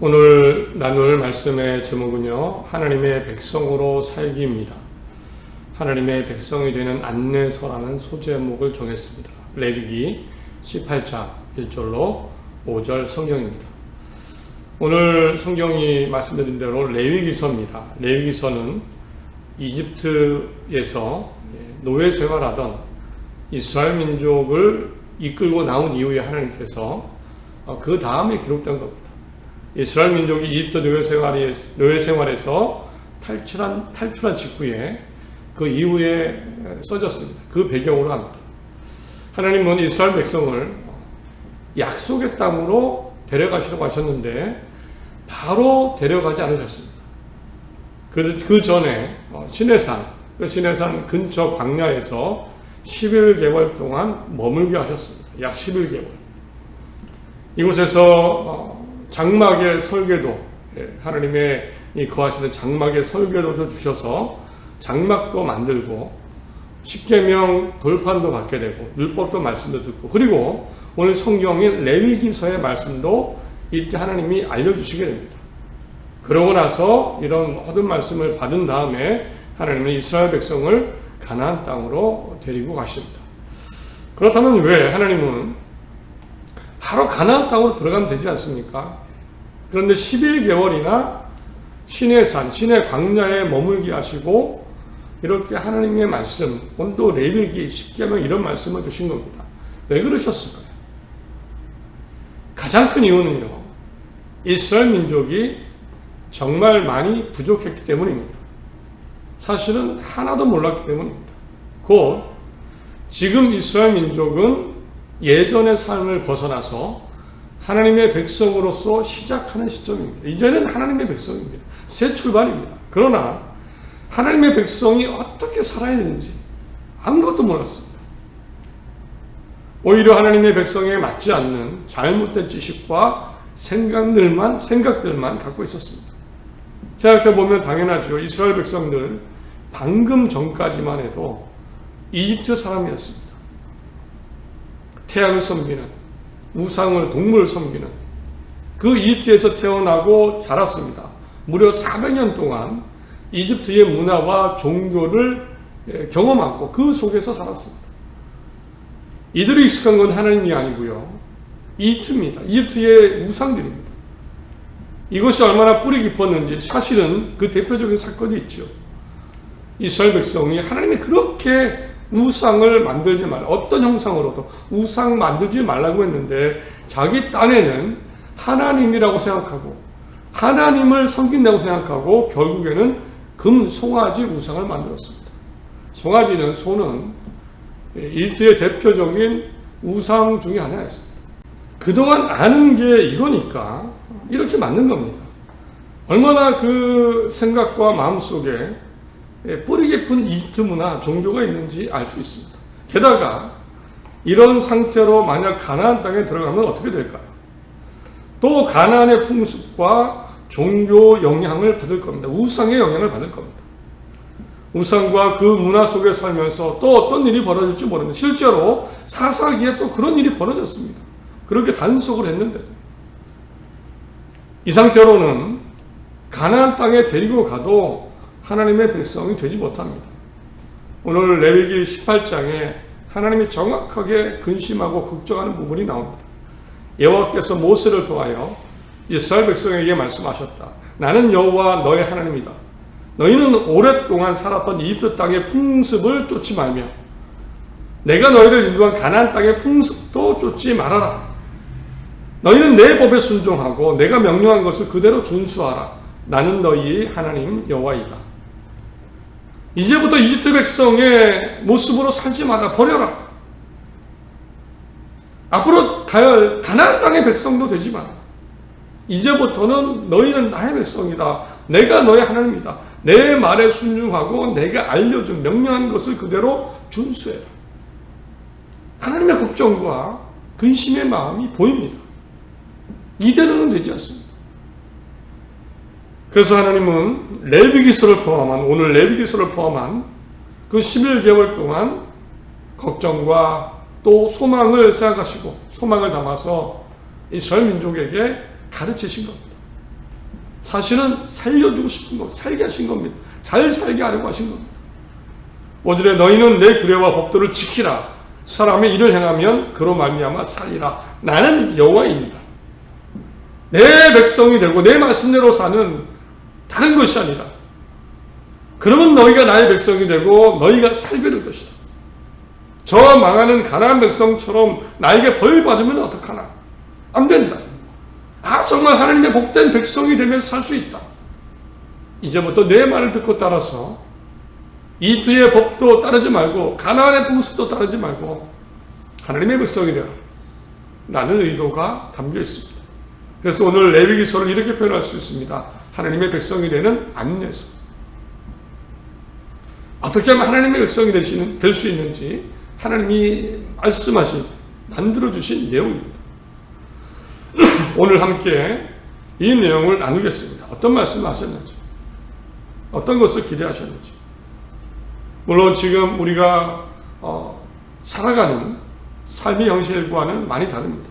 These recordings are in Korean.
오늘 나눌 말씀의 제목은요, 하나님의 백성으로 살기입니다. 하나님의 백성이 되는 안내서라는 소제목을 정했습니다. 레위기 18장 1절로 5절 성경입니다. 오늘 성경이 말씀드린 대로 레위기서입니다. 레위기서는 이집트에서 노예 생활하던 이스라엘 민족을 이끌고 나온 이후에 하나님께서 그 다음에 기록된 겁니다. 이스라엘 민족이 이집트 노예 생활에 노예 생활에서 탈출한 탈출한 직후에 그 이후에 써졌습니다. 그 배경으로 합니다. 하나님은 이스라엘 백성을 약속의 땅으로 데려가시려고 하셨는데 바로 데려가지 않으셨습니다. 그, 그 전에 시내산, 그 시내산 근처 광야에서 11개월 동안 머물게 하셨습니다. 약 11개월. 이곳에서 장막의 설계도, 예, 하나님의 거하시는 장막의 설계도도 주셔서 장막도 만들고 십계명 돌판도 받게 되고 율법도 말씀도 듣고 그리고 오늘 성경인 레위기서의 말씀도 이때 하나님이 알려주시게 됩니다. 그러고 나서 이런 모든 말씀을 받은 다음에 하나님은 이스라엘 백성을 가나안 땅으로 데리고 가십니다. 그렇다면 왜 하나님은 바로 가나안 땅으로 들어가면 되지 않습니까? 그런데 11개월이나 신의 산, 신의 광야에 머물게 하시고 이렇게 하나님의 말씀, 온도 레위기, 십계명 이런 말씀을 주신 겁니다. 왜 그러셨을까요? 가장 큰 이유는요. 이스라엘 민족이 정말 많이 부족했기 때문입니다. 사실은 하나도 몰랐기 때문입니다. 곧 지금 이스라엘 민족은 예전의 삶을 벗어나서 하나님의 백성으로서 시작하는 시점입니다. 이제는 하나님의 백성입니다. 새 출발입니다. 그러나 하나님의 백성이 어떻게 살아야 되는지 아무것도 몰랐습니다. 오히려 하나님의 백성에 맞지 않는 잘못된 지식과 생각들만 생각들만 갖고 있었습니다. 생각해 보면 당연하죠. 이스라엘 백성들 방금 전까지만 해도 이집트 사람이었습니다. 태양을 섬기는 우상을 동물을 섬기는 그 이집트에서 태어나고 자랐습니다. 무려 400년 동안 이집트의 문화와 종교를 경험하고 그 속에서 살았습니다. 이들이 익숙한 건 하나님이 아니고요. 이집트입니다. 이집트의 우상들입니다. 이것이 얼마나 뿌리 깊었는지 사실은 그 대표적인 사건이 있죠. 이스라엘 백성이 하나님이 그렇게 우상을 만들지 말라. 어떤 형상으로도 우상 만들지 말라고 했는데 자기 딴에는 하나님이라고 생각하고 하나님을 섬긴다고 생각하고 결국에는 금 송아지 우상을 만들었습니다. 송아지는 소는 이집트의 대표적인 우상 중의 하나였습니다. 그동안 아는 게 이거니까 이렇게 맞는 겁니다. 얼마나 그 생각과 마음 속에 뿌리 깊은 이집트 문화, 종교가 있는지 알 수 있습니다. 게다가 이런 상태로 만약 가나안 땅에 들어가면 어떻게 될까요? 또 가나안의 풍습과 종교 영향을 받을 겁니다. 우상의 영향을 받을 겁니다. 우상과 그 문화 속에 살면서 또 어떤 일이 벌어질지 모릅니다. 실제로 사사기에 또 그런 일이 벌어졌습니다. 그렇게 단속을 했는데 이 상태로는 가나안 땅에 데리고 가도 하나님의 백성이 되지 못합니다. 오늘 레위기 18장에 하나님이 정확하게 근심하고 걱정하는 부분이 나옵니다. 여호와께서 모세를 통하여 이스라엘 백성에게 말씀하셨다. 나는 여호와 너의 하나님이다. 너희는 오랫동안 살았던 이집트 땅의 풍습을 쫓지 말며 내가 너희를 인도한 가나안 땅의 풍습도 쫓지 말아라. 너희는 내 법에 순종하고 내가 명령한 것을 그대로 준수하라. 나는 너희 하나님 여호와이다. 이제부터 이집트 백성의 모습으로 살지 말아 버려라. 앞으로 할 가나안 땅의 백성도 되지 마라. 이제부터는 너희는 나의 백성이다. 내가 너의 하나님이다. 내 말에 순종하고 내가 알려준 명령한 것을 그대로 준수해라. 하나님의 걱정과 근심의 마음이 보입니다. 이대로는 되지 않습니다. 그래서 하나님은 레비기서를 포함한 오늘 레비기서를 포함한 그 11개월 동안 걱정과 또 소망을 생각하시고 소망을 담아서 이스라엘 민족에게 가르치신 겁니다. 사실은 살려주고 싶은 겁니다. 살게 하신 겁니다. 잘 살게 하려고 하신 겁니다. 오절에 너희는 내 규례와 법도를 지키라. 사람의 일을 행하면 그로 말미암아 살리라. 나는 여호와입니다. 내 백성이 되고 내 말씀대로 사는 다른 것이 아니라 그러면 너희가 나의 백성이 되고 너희가 살게 될 것이다. 저 망하는 가나안 백성처럼 나에게 벌 받으면 어떡하나? 안 된다. 아 정말 하나님의 복된 백성이 되면 살 수 있다. 이제부터 내 말을 듣고 따라서 이두의 법도 따르지 말고 가나안의 풍습도 따르지 말고 하나님의 백성이 되라. 라는 의도가 담겨 있습니다. 그래서 오늘 레위기서를 이렇게 표현할 수 있습니다. 하나님의 백성이 되는 안내서. 어떻게 하면 하나님의 백성이 될 수 있는지 하나님이 말씀하신 만들어 주신 내용입니다. 오늘 함께 이 내용을 나누겠습니다. 어떤 말씀을 하셨는지, 어떤 것을 기대하셨는지. 물론 지금 우리가 어, 살아가는 삶의 형실과는 많이 다릅니다.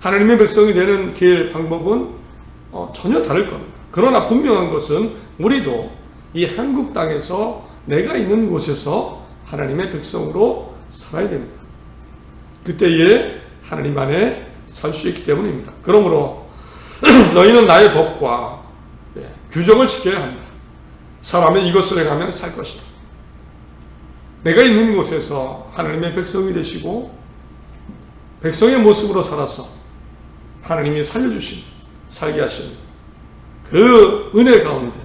하나님의 백성이 되는 길 방법은 어, 전혀 다를 겁니다. 그러나 분명한 것은 우리도 이 한국 땅에서 내가 있는 곳에서 하나님의 백성으로 살아야 됩니다. 그때에 하나님 안에 살 수 있기 때문입니다. 그러므로 너희는 나의 법과 예, 규정을 지켜야 한다. 사람은 이것을 행하면 살 것이다. 내가 있는 곳에서 하나님의 백성이 되시고 백성의 모습으로 살아서 하나님이 살려주신 살게 하신 그 은혜 가운데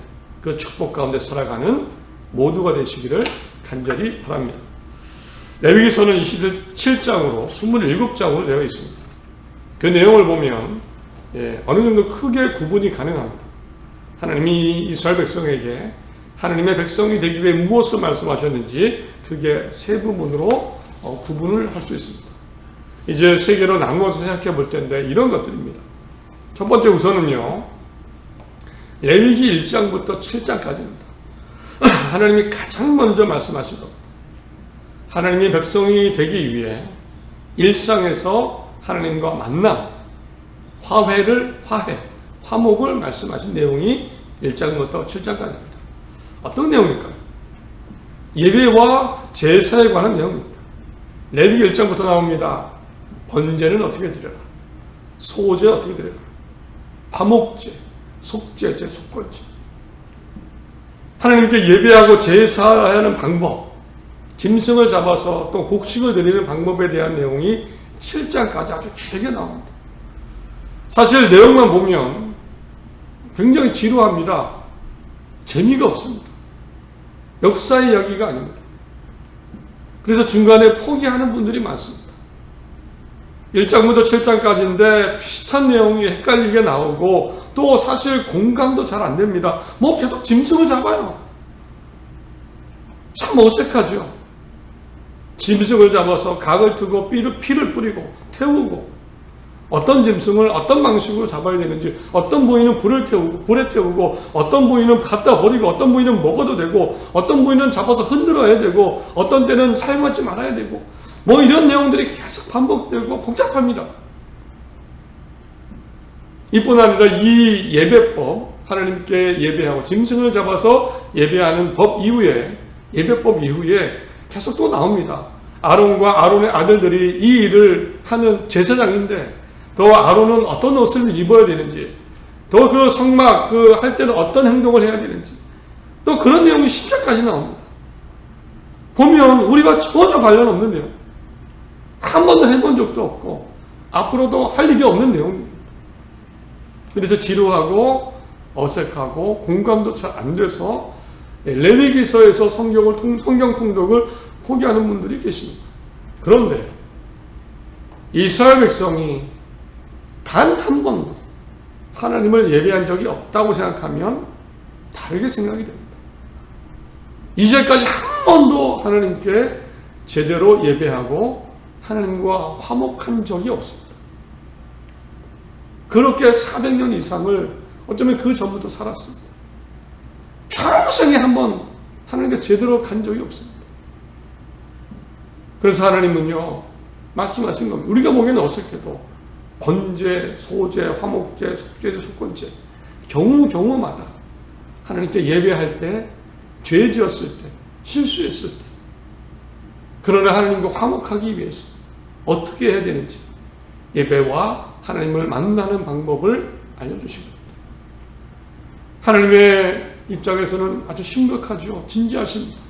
그 축복 가운데 살아가는 모두가 되시기를 간절히 바랍니다. 레위기서는 27장으로 27장으로 되어 있습니다. 그 내용을 보면 예, 어느 정도 크게 구분이 가능합니다. 하나님이 이스라엘 백성에게 하나님의 백성이 되기 위해 무엇을 말씀하셨는지 그게 세 부분으로 어, 구분을 할 수 있습니다. 이제 세 개로 나누어서 생각해 볼 텐데 이런 것들입니다. 첫 번째 우선은요. 레위기 1장부터 7장까지입니다. 하나님이 가장 먼저 말씀하신 겁니다. 하나님의 백성이 되기 위해 일상에서 하나님과 만남, 화해를 화해, 화목을 말씀하신 내용이 1장부터 7장까지입니다. 어떤 내용일까요? 예배와 제사에 관한 내용입니다. 레위기 1장부터 나옵니다. 번제는 어떻게 드려라? 소제 어떻게 드려라? 화목제, 속죄제, 속건제. 하나님께 예배하고 제사하는 방법, 짐승을 잡아서 또 곡식을 드리는 방법에 대한 내용이 7장까지 아주 길게 나옵니다. 사실 내용만 보면 굉장히 지루합니다. 재미가 없습니다. 역사의 이야기가 아닙니다. 그래서 중간에 포기하는 분들이 많습니다. 1장부터 7장까지인데 비슷한 내용이 헷갈리게 나오고 또 사실 공감도 잘 안 됩니다. 뭐 계속 짐승을 잡아요. 참 어색하죠. 짐승을 잡아서 각을 트고 피를, 피를 뿌리고 태우고 어떤 짐승을 어떤 방식으로 잡아야 되는지 어떤 부위는 불을 태우고 불에 태우고 어떤 부위는 갖다 버리고 어떤 부위는 먹어도 되고 어떤 부위는 잡아서 흔들어야 되고 어떤 때는 사용하지 말아야 되고 뭐 이런 내용들이 계속 반복되고 복잡합니다. 이뿐 아니라 이 예배법 하나님께 예배하고 짐승을 잡아서 예배하는 법 이후에 예배법 이후에 계속 또 나옵니다. 아론과 아론의 아들들이 이 일을 하는 제사장인데 더 아론은 어떤 옷을 입어야 되는지 더 그 성막 그 할 때는 어떤 행동을 해야 되는지 또 그런 내용이 10절까지 나옵니다. 보면 우리가 전혀 관련 없는 내용 한 번도 해본 적도 없고 앞으로도 할 일이 없는 내용입니다. 그래서 지루하고 어색하고 공감도 잘 안 돼서 레위기서에서 성경을 통, 성경 통독을 포기하는 분들이 계십니다. 그런데 이스라엘 백성이 단 한 번도 하나님을 예배한 적이 없다고 생각하면 다르게 생각이 됩니다. 이제까지 한 번도 하나님께 제대로 예배하고 하나님과 화목한 적이 없습니다. 그렇게 400년 이상을 어쩌면 그 전부터 살았습니다. 평생에 한 번 하나님께 제대로 간 적이 없습니다. 그래서 하나님은요, 말씀하신 겁니다. 우리가 보기에는 어색해도 번제, 소제, 화목제, 속죄제, 속건제 경우 경우마다 하나님께 예배할 때 죄 지었을 때 실수했을 때 그러나 하나님과 화목하기 위해서 어떻게 해야 되는지 예배와 하나님을 만나는 방법을 알려주신 겁니다. 하나님의 입장에서는 아주 심각하죠. 진지하십니다.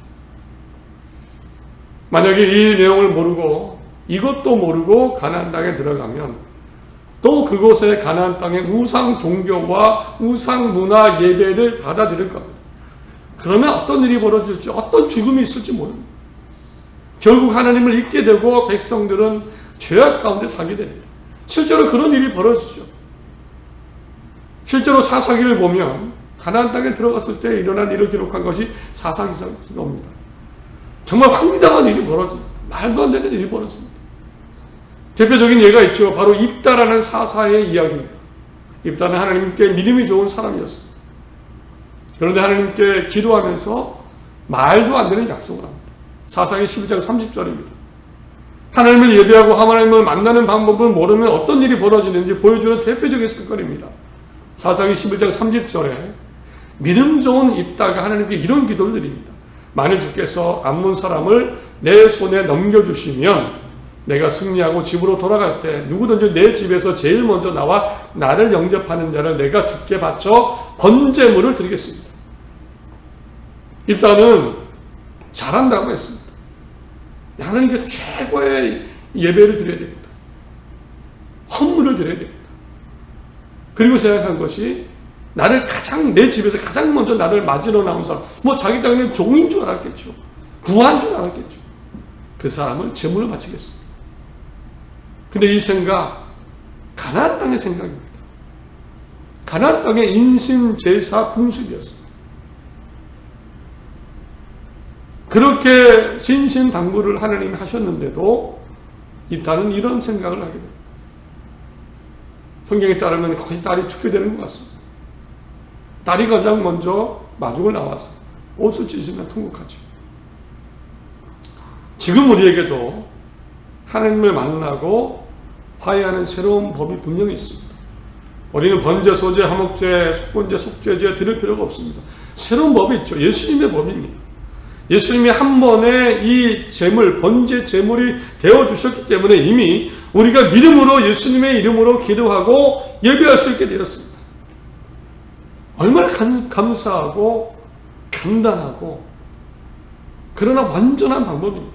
만약에 이 내용을 모르고 이것도 모르고 가나안 땅에 들어가면 또 그곳의 가나안 땅의 우상 종교와 우상 문화 예배를 받아들일 겁니다. 그러면 어떤 일이 벌어질지 어떤 죽음이 있을지 모릅니다. 결국 하나님을 잊게 되고 백성들은 죄악 가운데 살게 됩니다. 실제로 그런 일이 벌어지죠. 실제로 사사기를 보면 가나안 땅에 들어갔을 때 일어난 일을 기록한 것이 사사기입니다. 정말 황당한 일이 벌어집니다. 말도 안 되는 일이 벌어집니다. 대표적인 예가 있죠. 바로 입다라는 사사의 이야기입니다. 입다는 하나님께 믿음이 좋은 사람이었습니다. 그런데 하나님께 기도하면서 말도 안 되는 약속을 합니다. 사사기 12장 30절입니다. 하나님을 예배하고 하나님을 만나는 방법을 모르면 어떤 일이 벌어지는지 보여주는 대표적인 사건입니다. 사사기 11장 30절에 믿음 좋은 입다가 하나님께 이런 기도를 드립니다. 만일 주께서 암몬 사람을 내 손에 넘겨주시면 내가 승리하고 집으로 돌아갈 때 누구든지 내 집에서 제일 먼저 나와 나를 영접하는 자를 내가 죽게 바쳐 번제물을 드리겠습니다. 입다는 잘한다고 했습니다. 하나님께 최고의 예배를 드려야 됩니다. 헌물을 드려야 됩니다. 그리고 생각한 것이 나를 가장 내 집에서 가장 먼저 나를 맞으러 나온 사람 뭐 자기 땅에 종인 줄 알았겠죠. 부한 줄 알았겠죠. 그 사람을 제물로 바치겠습니다. 근데 이 생각 가나안 땅의 생각입니다. 가나안 땅의 인신 제사 풍습이었습니다. 그렇게 신신 당부를 하나님이 하셨는데도 이딸은 이런 생각을 하게 됩니다. 성경에 따르면 거의 딸이 죽게 되는 것 같습니다. 딸이 가장 먼저 마중을 나와서 옷을 찢으면 통곡하죠. 지금 우리에게도 하나님을 만나고 화해하는 새로운 법이 분명히 있습니다. 우리는 번제, 소제, 화목제, 속번제, 속죄제 들을 필요가 없습니다. 새로운 법이 있죠. 예수님의 법입니다. 예수님이 한 번에 이 재물, 번제 재물이 되어 주셨기 때문에 이미 우리가 믿음으로 예수님의 이름으로 기도하고 예배할 수 있게 되었습니다. 얼마나 감, 감사하고 감단하고 그러나 완전한 방법입니다.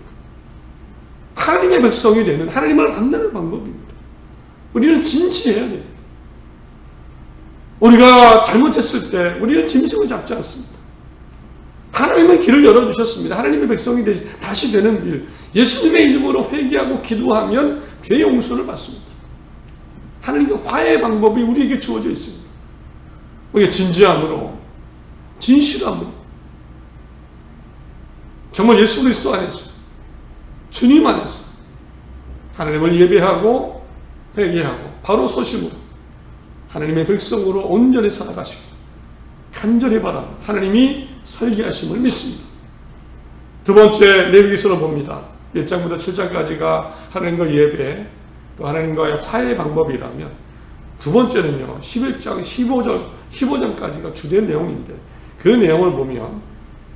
하나님의 백성이 되는 하나님을 만나는 방법입니다. 우리는 진지해야 돼요. 우리가 잘못했을 때 우리는 짐승을 잡지 않습니다. 하나님은 길을 열어주셨습니다. 하나님의 백성이 다시 되는 길. 예수님의 이름으로 회개하고 기도하면 죄 용서를 받습니다. 하나님의 화해 방법이 우리에게 주어져 있습니다. 우리가 진지함으로, 진실함으로, 정말 예수 그리스도 안에서, 주님 안에서 하나님을 예배하고 회개하고 바로 소심으로 하나님의 백성으로 온전히 살아가시고 간절히 바랍니다. 하나님이 설계하심을 믿습니다. 두 번째 레위기서로 봅니다. 1장부터 7장까지가 하나님과 예배 또 하나님과의 화해 방법이라면 두 번째는요. 11장 15절 15장까지가 주된 내용인데 그 내용을 보면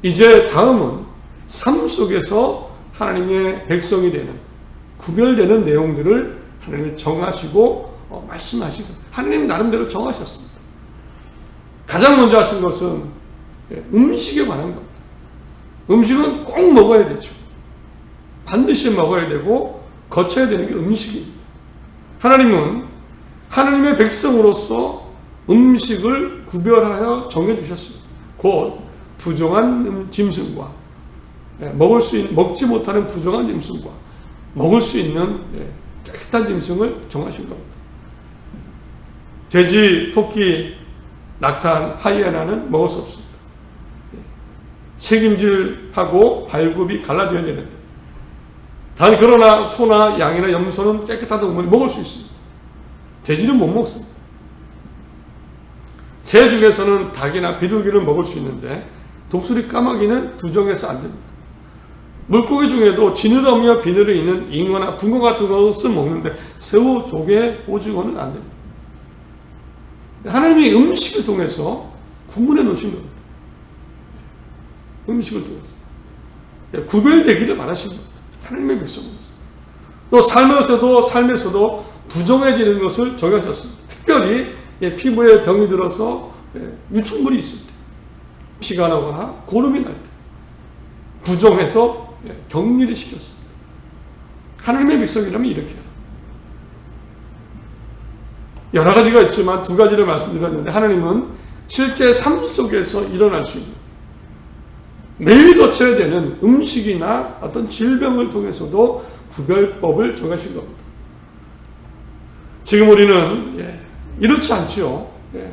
이제 다음은 삶 속에서 하나님의 백성이 되는 구별되는 내용들을 하나님이 정하시고 어, 말씀하시고 하나님 나름대로 정하셨습니다. 가장 먼저 하신 것은 예, 음식에 관한 겁니다. 음식은 꼭 먹어야 되죠. 반드시 먹어야 되고 거쳐야 되는 게 음식입니다. 하나님은 하나님의 백성으로서 음식을 구별하여 정해주셨습니다. 곧 부정한 음, 짐승과 예, 먹을 수 있는, 먹지 못하는 부정한 짐승과 먹을 수 있는 예, 깨끗한 짐승을 정하신 겁니다. 돼지, 토끼, 낙탄, 하이에나는 먹을 수 없습니다. 책임질하고 발굽이 갈라져야 되는데 단 그러나 소나 양이나 염소는 깨끗한 동물이 먹을 수 있습니다. 돼지는 못 먹습니다. 새 중에서는 닭이나 비둘기를 먹을 수 있는데 독수리 까마귀는 부정해서 안 됩니다. 물고기 중에도 지느러미와 비늘이 있는 잉어나 붕어 같은 것을 먹는데 새우, 조개, 오징어는 안 됩니다. 하나님이 음식을 통해서 구분해 놓으신 겁니다. 음식을 통해서. 예, 구별되기를 바라신 겁니다. 하나님의 백성으로서. 또 삶에서도, 삶에서도 부정해지는 것을 정하셨습니다. 특별히 예, 피부에 병이 들어서 예, 유충물이 있을 때, 피가 나거나 고름이 날 때, 부정해서 예, 격리를 시켰습니다. 하나님의 백성이라면 이렇게. 여러 가지가 있지만 두 가지를 말씀드렸는데 하나님은 실제 삶 속에서 일어날 수 있는 매일 거쳐야 되는 음식이나 어떤 질병을 통해서도 구별법을 정하신 겁니다. 지금 우리는 예, 이렇지 않지요. 예.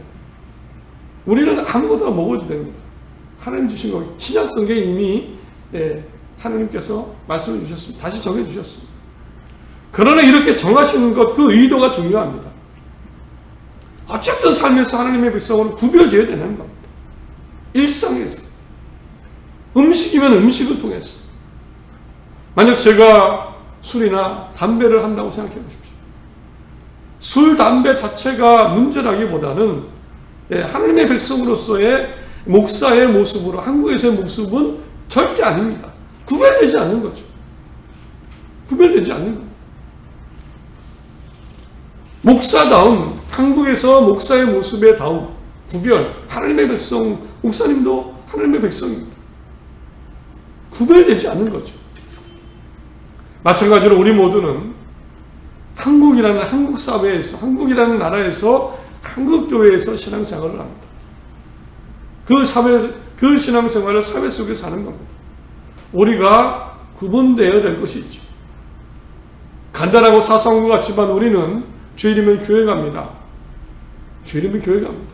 우리는 아무거나 먹어도 됩니다. 하나님 주신 거 신약 성경에 이미 예, 하나님께서 말씀해 주셨습니다. 다시 정해 주셨습니다. 그러나 이렇게 정하시는 것 그 의도가 중요합니다. 어쨌든 삶에서 하나님의 백성으로 구별되어야 되는 겁니다. 일상에서. 음식이면 음식을 통해서. 만약 제가 술이나 담배를 한다고 생각해 보십시오. 술, 담배 자체가 문제라기보다는 예, 하나님의 백성으로서의 목사의 모습으로 한국에서의 모습은 절대 아닙니다. 구별되지 않는 거죠. 구별되지 않는 겁니다. 목사다움, 한국에서 목사의 모습에 다움, 구별, 하나님의 백성, 목사님도 하나님의 백성입니다. 구별되지 않는 거죠. 마찬가지로 우리 모두는 한국이라는 한국 사회에서, 한국이라는 나라에서, 한국 교회에서 신앙생활을 합니다. 그 사회, 그 신앙생활을 사회 속에서 하는 겁니다. 우리가 구분되어야 될 것이 있죠. 간단하고 사소한 것 같지만 우리는 주일이면 교회 갑니다. 주일이면 교회 갑니다.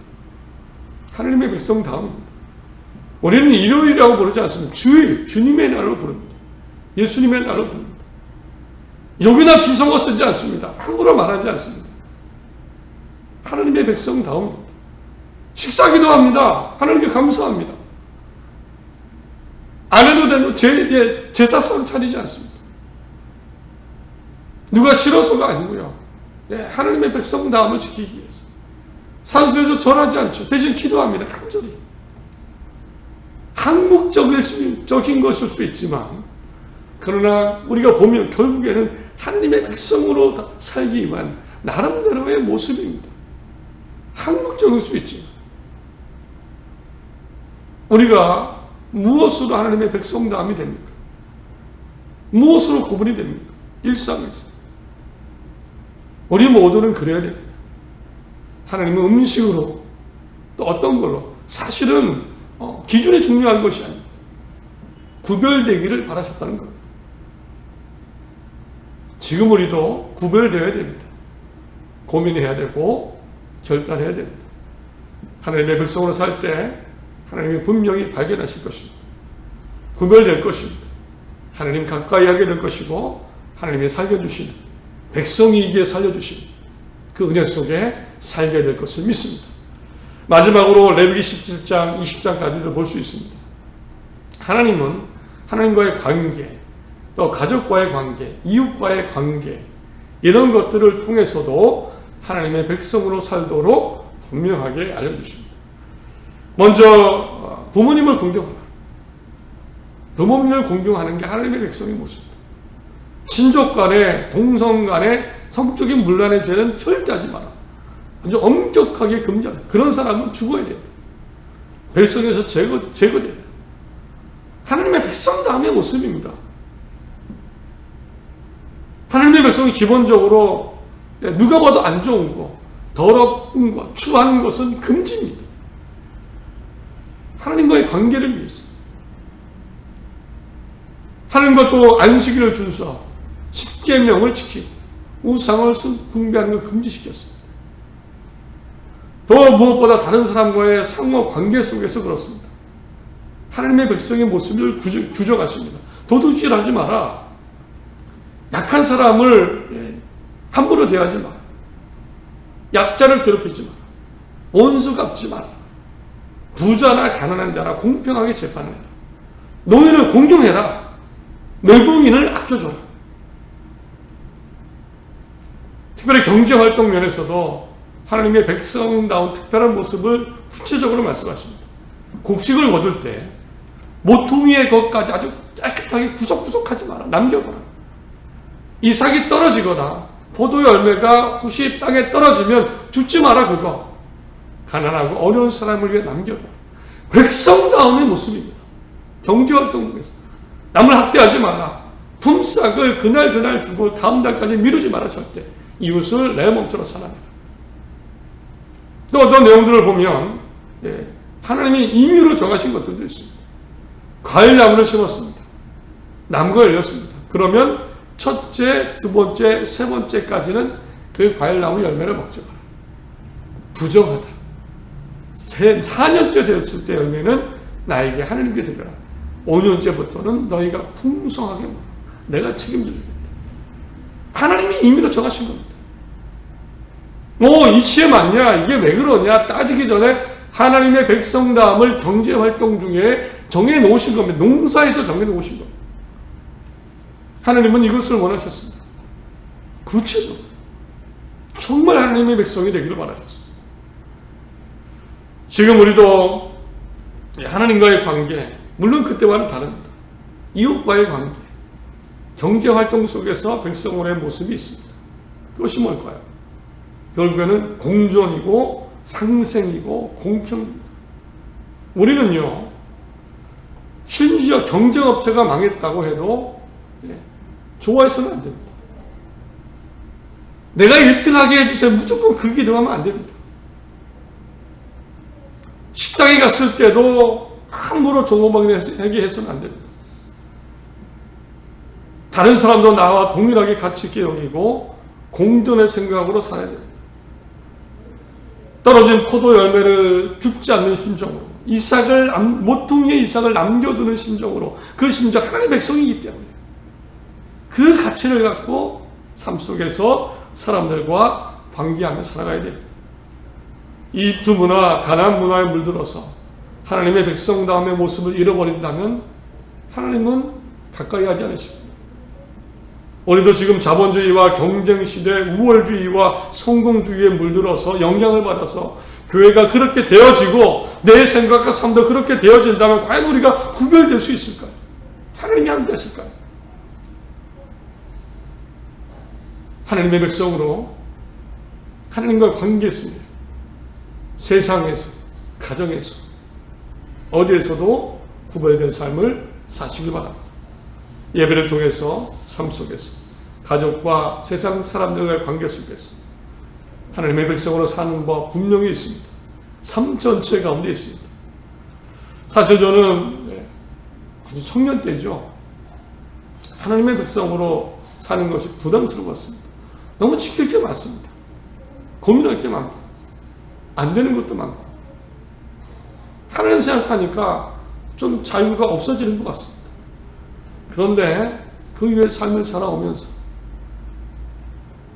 하나님의 백성 다음입니다. 우리는 일요일이라고 부르지 않습니다. 주일, 주님의 날로 부릅니다. 예수님의 날로 부릅니다. 여기나 비성어 쓰지 않습니다. 함부로 말하지 않습니다. 하나님의 백성 다음입니다. 식사기도 합니다. 하나님께 감사합니다. 안 해도 되는 제, 예, 제사상 차리지 않습니다. 누가 싫어서가 아니고요. 예, 하나님의 백성 다음을 지키기 위해서. 산수에서 절하지 않죠. 대신 기도합니다. 간절히. 한국적인 것일 수 있지만, 그러나 우리가 보면 결국에는 하나님의 백성으로 살기 위한 나름대로의 모습입니다. 한국적일 수 있지만, 우리가 무엇으로 하나님의 백성다움이 됩니까? 무엇으로 구분이 됩니까? 일상에서. 우리 모두는 그래야 됩니다. 하나님은 음식으로 또 어떤 걸로 사실은 어, 기준이 중요한 것이 아닙니다. 구별되기를 바라셨다는 겁니다. 지금 우리도 구별되어야 됩니다. 고민해야 되고 결단해야 됩니다. 하나님의 백성으로 살 때 하나님이 분명히 발견하실 것입니다. 구별될 것입니다. 하나님 가까이 하게 될 것이고 하나님이 살려주시는 백성이 이기에 살려주신 그 은혜 속에 살게 될 것을 믿습니다. 마지막으로 레위기 17장, 20장까지를 볼 수 있습니다. 하나님은 하나님과의 관계, 또 가족과의 관계, 이웃과의 관계, 이런 것들을 통해서도 하나님의 백성으로 살도록 분명하게 알려주십니다. 먼저 부모님을 공경하라. 부모님을 공경하는 게 하나님의 백성의 모습입니다. 친족 간에 동성 간에 성적인 문란의 죄는 절대 하지 마라. 아주 엄격하게 금지하라. 그런 사람은 죽어야 된다. 백성에서 제거, 제거된다. 하나님의 백성 다음의 모습입니다. 하나님의 백성이 기본적으로 누가 봐도 안 좋은 거, 더러운 것, 추한 것은 금지입니다. 하나님과의 관계를 위해서. 하나님과 또 안식일을 준수하고, 십 계명을 지키고 우상을 숭배하는 걸 금지시켰습니다. 더 무엇보다 다른 사람과의 상호 관계 속에서 그렇습니다. 하나님의 백성의 모습을 규정, 하십니다 도둑질하지 마라. 약한 사람을 예, 함부로 대하지 마라. 약자를 괴롭히지 마라. 원수 갚지 마라. 부자나 가난한 자나 공평하게 재판해라. 노인을 공경해라. 외국인을 아껴줘라. 특별히 경제 활동 면에서도 하나님의 백성다운 특별한 모습을 구체적으로 말씀하십니다. 곡식을 거둘 때 모퉁이의 것까지 아주 깨끗하게 구석구석하지 마라. 남겨둬라. 이삭이 떨어지거나 포도 열매가 혹시 땅에 떨어지면 죽지 마라 그거. 가난하고 어려운 사람을 위해 남겨둬라. 백성다움의 모습입니다. 경제활동 중에서 남을 학대하지 마라. 품삯을 그날 그날 주고 다음 달까지 미루지 마라 절대. 이웃을 내 몸처럼 사랑해라. 또 어떤 내용들을 보면 예, 하나님이 임의로 정하신 것들도 있습니다. 과일 나무를 심었습니다. 나무가 열렸습니다. 그러면 첫째, 두 번째, 세 번째까지는 그 과일 나무 열매를 먹지 마라. 부정하다. 세, 4년째 되었을 때 열매는 나에게 하나님께 드려라. 5년째부터는 너희가 풍성하게 먹어. 내가 책임지겠다. 하나님이 임의로 정하신 겁니다. 뭐 이치에 맞냐? 이게 왜 그러냐? 따지기 전에 하나님의 백성다움을 경제 활동 중에 정해 놓으신 겁니다. 농사에서 정해 놓으신 겁니다. 하나님은 이것을 원하셨습니다. 구체적으로. 정말 하나님의 백성이 되기를 원하셨습니다. 지금 우리도 하나님과의 관계, 물론 그때와는 다릅니다. 이웃과의 관계, 경제 활동 속에서 백성원의 모습이 있습니다. 그것이 뭘까요? 결국에는 공존이고 상생이고 공평입니다. 우리는요, 심지어 경쟁업체가 망했다고 해도 예, 좋아해서는 안 됩니다. 내가 1등하게 해주세요. 무조건 그 기도하면 안 됩니다. 식당에 갔을 때도 함부로 종업하게 해서는 안 됩니다. 다른 사람도 나와 동일하게 가치 있게 여기고 공존의 생각으로 살아야 됩니다. 떨어진 포도 열매를 죽지 않는 심정으로 이삭을 모퉁이의 이삭을 남겨두는 심정으로 그 심정 하나님의 백성이기 때문에 그 가치를 갖고 삶 속에서 사람들과 관계하며 살아가야 됩니다. 이두 문화, 가난 문화에 물들어서 하나님의 백성다움의 모습을 잃어버린다면 하나님은 가까이 하지 않으십니다. 우리도 지금 자본주의와 경쟁시대, 우월주의와 성공주의에 물들어서 영향을 받아서 교회가 그렇게 되어지고 내 생각과 삶도 그렇게 되어진다면 과연 우리가 구별될 수 있을까요? 하나님이 함께 하실까요? 하나님의 백성으로 하나님과 관계 속에 세상에서, 가정에서, 어디에서도 구별된 삶을 사시기 바랍니다. 예배를 통해서 삶 속에서 가족과 세상 사람들과의 관계 속에서 하나님의 백성으로 사는 법 분명히 있습니다. 삶 전체 가운데 있습니다. 사실 저는 네, 아주 청년 때죠. 하나님의 백성으로 사는 것이 부담스러웠습니다. 너무 지킬 게 많습니다. 고민할 게 많고, 안 되는 것도 많고. 하나님 생각하니까 좀 자유가 없어지는 것 같습니다. 그런데 그 위에 삶을 살아오면서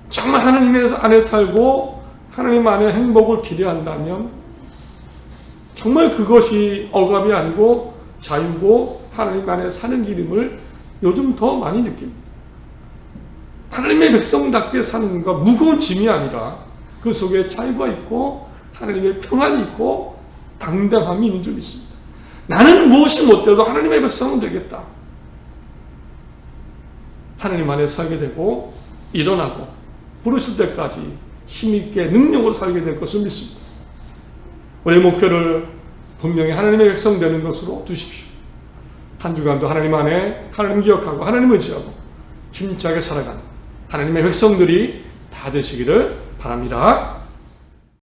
정말 하나님 안에 살고 하나님 안에 행복을 기대한다면 정말 그것이 억압이 아니고 자유고 하나님 안에 사는 길임을 요즘 더 많이 느낍니다. 하나님의 백성답게 사는 것 무거운 짐이 아니라 그 속에 자유가 있고 하나님의 평안이 있고 당당함이 있는 줄 믿습니다. 나는 무엇이 못돼도 하나님의 백성은 되겠다. 하나님 안에 살게 되고 일어나고 부르실 때까지 힘있게 능력으로 살게 될 것을 믿습니다. 우리 목표를 분명히 하나님의 백성 되는 것으로 두십시오. 한 주간도 하나님 안에 하나님 기억하고 하나님 의지하고 힘차게 살아가는 하나님의 백성들이 다 되시기를 바랍니다.